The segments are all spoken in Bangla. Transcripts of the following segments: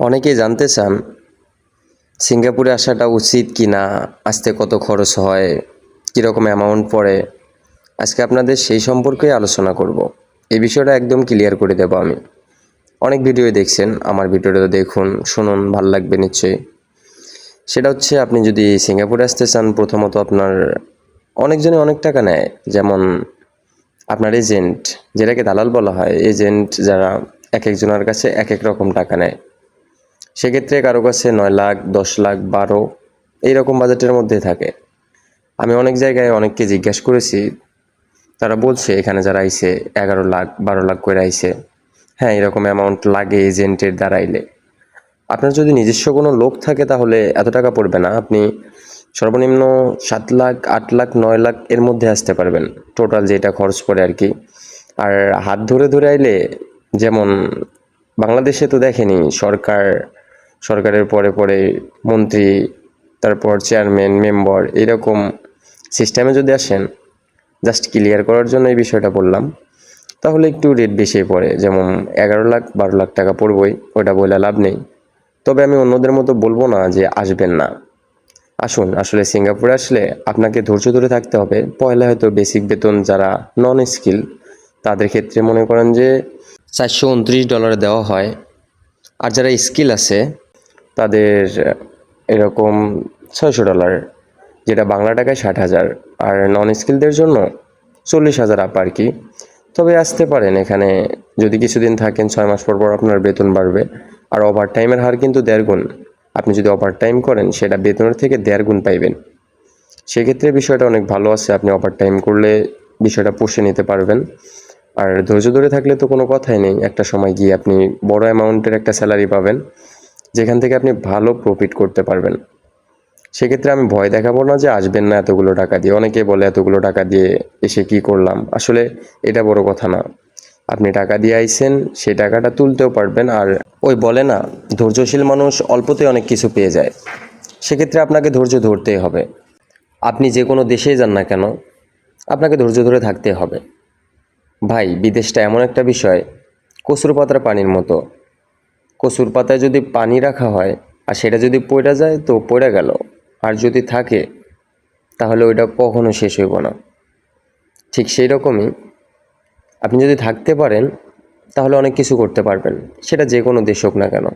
অনেকেই জানতে চান, সিঙ্গাপুরে আসাটা উচিত কি না আসতে কত খরচ হয়, কীরকম অ্যামাউন্ট পড়ে। আজকে আপনাদের সেই সম্পর্কে আলোচনা করব। এই বিষয়টা একদম ক্লিয়ার করে দেবো আমি। অনেক ভিডিও দেখছেন, আমার ভিডিওটা দেখুন, শুনুন, ভালো লাগবে নিশ্চয়ই। সেটা হচ্ছে আপনি যদি সিঙ্গাপুরে আসতে চান, প্রথমত আপনার অনেকজনে অনেক টাকা নেয়। যেমন আপনার এজেন্ট যেটাকে দালাল বলা হয় এজেন্ট যারা এক একজনের কাছে এক এক রকম টাকা নেয়। সেক্ষেত্রে কারও কাছে নয় লাখ, দশ লাখ, বারো, এইরকম বাজেটের মধ্যে থাকে। আমি অনেক জায়গায় অনেককে জিজ্ঞাসা করেছি, তারা বলছে এখানে যারা আইছে, এগারো লাখ, বারো লাখ করে আইছে। হ্যাঁ এরকম অ্যামাউন্ট লাগে এজেন্টের দ্বারাইলে। আপনার যদি নিজস্ব কোনো লোক থাকে তাহলে এত টাকা পড়বে না। আপনি সর্বনিম্ন সাত লাখ, আট লাখ, নয় লাখ এর মধ্যে আসতে পারবেন। টোটাল যেটা খরচ পড়ে আর কি। আর হাত ধরে ধরে আইলে, যেমন বাংলাদেশে তো দেখেনি সরকার সরকারের পরে পরে মন্ত্রী, তারপর চেয়ারম্যান মেম্বার এরকম সিস্টেমে যদি আসেন জাস্ট ক্লিয়ার করার জন্য এই বিষয়টা বললাম, তাহলে একটু রেট বেশি পড়ে। যেমন এগারো লাখ, বারো লাখ টাকা পড়বই, ওটা বলে লাভ নেই। তবে আমি অন্যদের মতো বলব না যে আসবেন না। আসুন, আসলে সিঙ্গাপুরে আসলে আপনাকে ধৈর্য ধরে থাকতে হবে। পয়লা হয়তো বেসিক বেতন যারা নন স্কিল তাদের ক্ষেত্রে মনে করেন যে চারশো উনত্রিশ ডলার দেওয়া হয়। আর যারা স্কিল আছে তাদের এরকম ছয়শো ডলার যেটা বাংলা টাকায় ষাট হাজার, আর নন স্কিলদের জন্য চল্লিশ হাজার আপ আর কি। তবে আসতে পারেন এখানে, যদি কিছুদিন থাকেন, ছয় মাস পর পর আপনার বেতন বাড়বে। আর ওভার টাইমের হার কিন্তু দেড় গুণ। আপনি যদি ওভার টাইম করেন, সেটা বেতনের থেকে দেড় গুণ পাইবেন। সেক্ষেত্রে বিষয়টা অনেক ভালো আছে, আপনি ওভার টাইম করলে বিষয়টা পুষে নিতে পারবেন। আর ধৈর্য ধরে থাকলে তো কোনো কথাই নেই, একটা সময় গিয়ে আপনি বড় অ্যামাউন্টের একটা স্যালারি পাবেন। যেখান থেকে আপনি ভালো প্রফিট করতে পারবেন। সেক্ষেত্রে আমি ভয় দেখাবো না যে আসবেন না এতগুলো টাকা দিয়ে। অনেকে বলে, এতগুলো টাকা দিয়ে এসে কি করলাম? আসলে এটা বড় কথা না। আপনি টাকা দিয়ে আইছেন, সেই টাকাটা তুলতেও পারবেন। আর ওই বলে না, ধৈর্যশীল মানুষ অল্পতে অনেক কিছু পেয়ে যায়। সেক্ষেত্রে আপনাকে ধৈর্য ধরতেই হবে। আপনি যে কোনো দেশেই যান না কেন, আপনাকে ধৈর্য ধরে থাকতে হবে। ভাই, বিদেশটা এমন একটা বিষয় কচুর পাতার পানির মতো। কচুর পাতায় যদি পানি রাখা হয় আর সেটা যদি পড়ে যায় তো পড়ে গেল। আর যদি থাকে, তাহলে ওইটা কখনো শেষ হইব না। ঠিক সেই রকমই আপনি যদি থাকতে পারেন, তাহলে অনেক কিছু করতে পারবেন। সেটা যে কোনো দেশ হোক না কেন।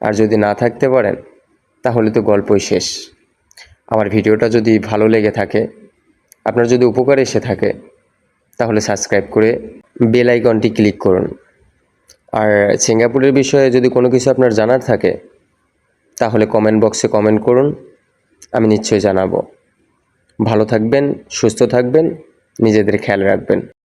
আর যদি না থাকতে পারেন, তাহলে তো গল্পই শেষ। আমার ভিডিওটা যদি ভালো লেগে থাকে, আপনার যদি উপকার এসে থাকে, তাহলে সাবস্ক্রাইব করে বেল আইকনটি ক্লিক করুন। আর সিঙ্গাপুরের বিষয়ে যদি কোনো কিছু আপনার জানার থাকে, তাহলে কমেন্ট বক্সে কমেন্ট করুন, আমি নিশ্চয়ই জানাব। ভালো থাকবেন, সুস্থ থাকবেন, নিজেদের খেয়াল রাখবেন।